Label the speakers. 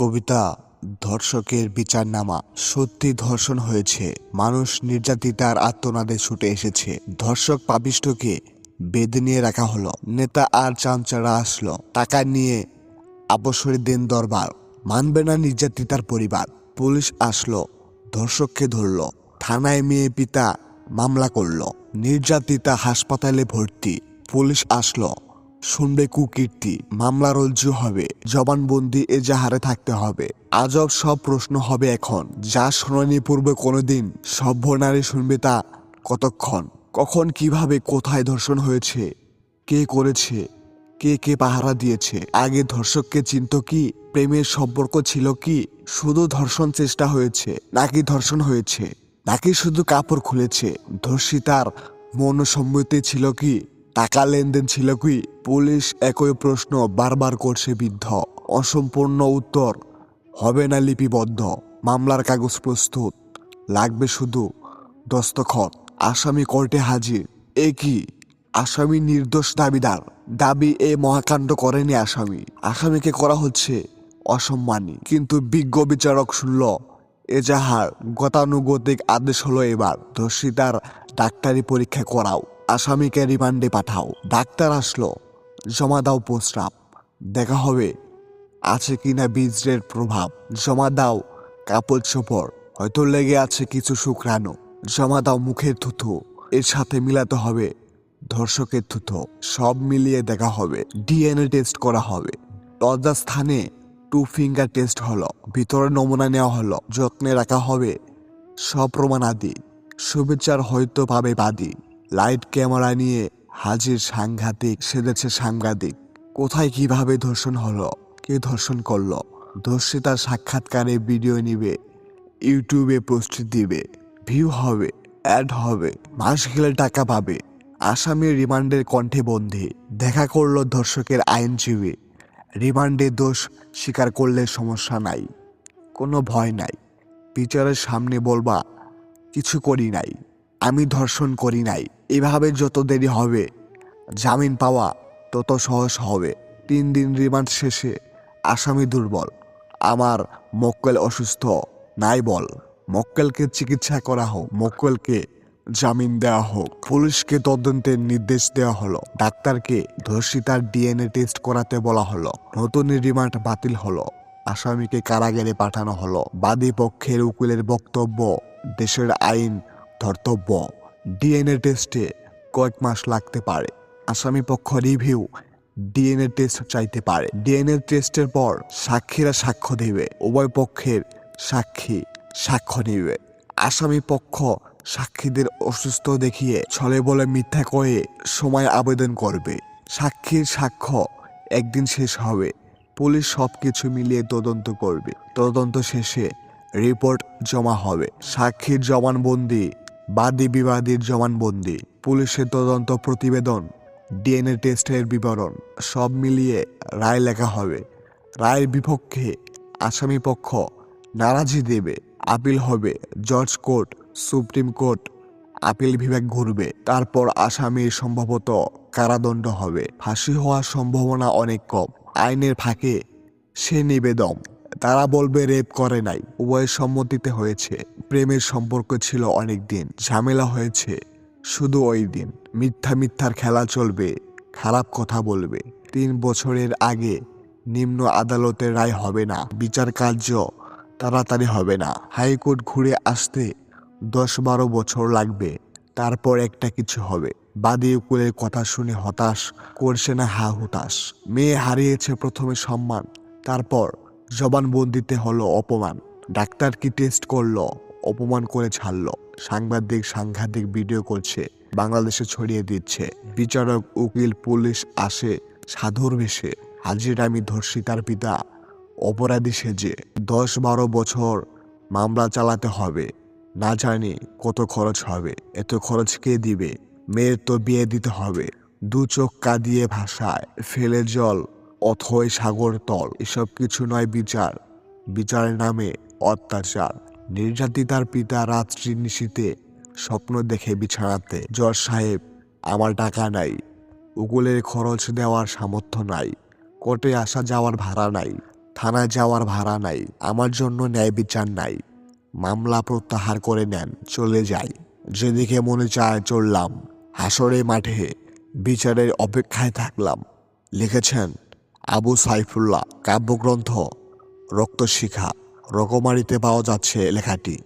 Speaker 1: কবিতা, ধর্ষকের বিচারনামা, সত্যি ধর্ষণ হয়েছে। মানুষ নির্যাতিতার আত্মনাদে ছুটে এসেছে। ধর্ষক পাবিষ্টকে বেঁধে নিয়ে রাখা হলো। নেতা আর চামচারা আসলো। টাকা নিয়ে অবসরে দেন দরবার। মানবে না নির্যাতিতার পরিবার। পুলিশ আসলো। ধর্ষককে ধরলো। থানায় মেয়ে পিতা মামলা করল। নির্যাতিতা হাসপাতালে ভর্তি। পুলিশ আসলো। শুনবে কুকীর্তি, মামলা রজ্জু হবে, জবানবন্দি এজাহারে থাকতে হবে। আজব সব প্রশ্ন হবে এখন, যা শুনানি পূর্বে কোনোদিন সভ্য নারী শুনবে তা কতক্ষণ? কখন, কীভাবে, কোথায় ধর্ষণ হয়েছে? কে করেছে? কে কে পাহারা দিয়েছে? আগে ধর্ষককে চিনত কি? প্রেমের সম্পর্ক ছিল কি? শুধু ধর্ষণ চেষ্টা হয়েছে, নাকি ধর্ষণ হয়েছে? নাকি শুধু কাপড় খুলেছে? ধর্ষিতার মনসম্মতি ছিল কি? টাকা লেনদেন ছিল কি? পুলিশ একই প্রশ্ন বারবার করছে বৃদ্ধ। অসম্পূর্ণ উত্তর, হবে না লিপিবদ্ধ। মামলার কাগজ প্রস্তুত। লাগবে শুধু দস্তখত। আসামি কোর্টে হাজির। এ কি? আসামি নির্দোষ দাবিদার। দাবি এ মহাকাণ্ড করেনি আসামি। আসামিকে করা হচ্ছে অসম্মানী। কিন্তু বিজ্ঞ বিচারক শুনল এজাহার গতানুগতিক আদেশ হলো এবার। ধর্ষিতার ডাক্তারি পরীক্ষা করাও। আসামিকে রিমান্ডে পাঠাও। ডাক্তার আসলো। জমা দাও প্রস্রাব। দেখা হবে। আছে কিনা বীজের প্রভাব? জমা দাও। কাপড় চোপড়। হয়তো লেগে আছে কিছু শুক্রাণু জমা দাও মুখের থুথু। এর সাথে মিলাতে হবে ধর্ষকের থুথু। সব মিলিয়ে দেখা হবে। ডিএনএ টেস্ট করা হবে। লজ্জা স্থানে টু ফিঙ্গার টেস্ট হলো। ভিতরে নমুনা নেওয়া হলো। যত্নে রাখা হবে। সব প্রমাণ আদি শুভেচ্ছার হয়তো পাবে বাদী। লাইট ক্যামেরা নিয়ে হাজির সাংঘাতিক, সেজেছে সাংঘাতিক। কোথায় কীভাবে ধর্ষণ হলো? কে ধর্ষণ করল? ধর্ষিতার সাক্ষাৎকারে ভিডিও নিবে, ইউটিউবে পোস্ট দিবে, ভিউ হবে, অ্যাড হবে, মাস গেলে টাকা পাবে। আসামির রিমান্ডের কণ্ঠে বন্দী, দেখা করল ধর্ষকের আইনজীবী। রিমান্ডে দোষ স্বীকার করলে সমস্যা নাই, কোনো ভয় নাই। বিচারের সামনে বলবা, কিছু করি নাই। আমি ধর্ষণ করি নাই। এভাবে যত দেরি হবে, জামিন পাওয়া তত সহজ হবে। তিন দিন রিমান্ড শেষে, আসামি দুর্বল। আমার মক্কেল অসুস্থ, নাই বল। মক্কেলকে চিকিৎসা করা হোক, মক্কেলকে জামিন দেওয়া হোক। পুলিশকে তদন্তের নির্দেশ দেওয়া হলো। ডাক্তারকে ধর্ষিতার ডিএনএ টেস্ট করাতে বলা হলো। নতুন রিমান্ড বাতিল হলো। আসামিকে কারাগারে পাঠানো হলো। বাদী পক্ষের উকিলের বক্তব্য, দেশের আইন ধর্তব্য ডিএনএ টেস্টে কয়েক মাস লাগতে পারে। আসামি পক্ষ রিভিউ ডিএনএ টেস্ট চাইতে পারে। ডিএনএ টেস্টের পর সাক্ষীরা সাক্ষ্য দেবে। উভয় পক্ষের সাক্ষী সাক্ষ্য নেবে। আসামি পক্ষ সাক্ষীদের অসুস্থ দেখিয়ে ছলে বলে মিথ্যা কয়ে সময় আবেদন করবে। সাক্ষীর সাক্ষ্য একদিন শেষ হবে। পুলিশ সব কিছু মিলিয়ে তদন্ত করবে। তদন্ত শেষে রিপোর্ট জমা হবে। সাক্ষীর জবানবন্দি বাদী বিবাদীর জবানবন্দি, পুলিশের তদন্ত প্রতিবেদন, ডিএনএ টেস্টের বিবরণ, সব মিলিয়ে রায় লেখা হবে। রায়ের বিপক্ষে আসামি পক্ষ নারাজি দেবে, আপিল হবে জজ কোর্ট, সুপ্রিম কোর্ট, আপিল বিভাগ ঘুরবে। তারপর আসামির সম্ভবত কারাদণ্ড হবে। ফাঁসি হওয়ার সম্ভাবনা অনেক কম। আইনের ফাঁকে সে নিবেদন, তারা বলবে রেপ করে নাই, উভয়ের সম্মতিতে হয়েছে। প্রেমের সম্পর্ক ছিল অনেক দিন ঝামেলা হয়েছে শুধু ওই দিন। মিথ্যা মিথ্যার খেলা চলবে, খারাপ কথা বলবে। তিন বছরের আগে নিম্ন আদালতের রায় হবে না, বিচার কার্য তাড়াতাড়ি হবে না। হাইকোর্ট ঘুরে আসতে দশ বারো বছর লাগবে, তারপর একটা কিছু হবে। বাদী উকুলের কথা শুনে হতাশ করছে না হা হুতাশ। মেয়ে হারিয়েছে প্রথমে সম্মান, তারপর জবানবন্দিতে হলো অপমান। ডাক্তার কি টেস্ট করল? অপমান করে ছাড়ল, সাংবাদিক, সাংঘাতিক ভিডিও করছে, বাংলাদেশে ছড়িয়ে দিচ্ছে। বিচারক, উকিল, পুলিশ আসে, সাধুর বেশে। হাজির আমি ধর্ষিতার পিতা, অপরাধী সেজে দশ বারো বছর মামলা চালাতে হবে। না জানি কত খরচ হবে, এত খরচ কে দিবে? মেয়ের তো বিয়ে দিতে হবে। দু চোখ কাঁদিয়ে ভাষায়, ফেলে জল অথয় সাগর তল। এসব কিছু নয় বিচার। বিচারের নামে অত্যাচার। নির্যাতিতার পিতা রাত্রি নিশীতে স্বপ্ন দেখে বিছানাতে, জজ সাহেব, আমার টাকা নাই। উকুলের খরচ দেওয়ার সামর্থ্য নাই। কোর্টে আসা যাওয়ার ভাড়া নাই। থানায় যাওয়ার ভাড়া নাই। আমার জন্য ন্যায় বিচার নাই। মামলা প্রত্যাহার করে নেন। চলে যাই। যেদিকে মনে চায় চললাম। হাসরে মাঠে বিচারের অপেক্ষায় থাকলাম। লিখেছেন আবু সাইফুল্লাহ, কাব্যগ্রন্থ, রক্তশিখা। রকমারিতে পাওয়া যাচ্ছে লেখাটি।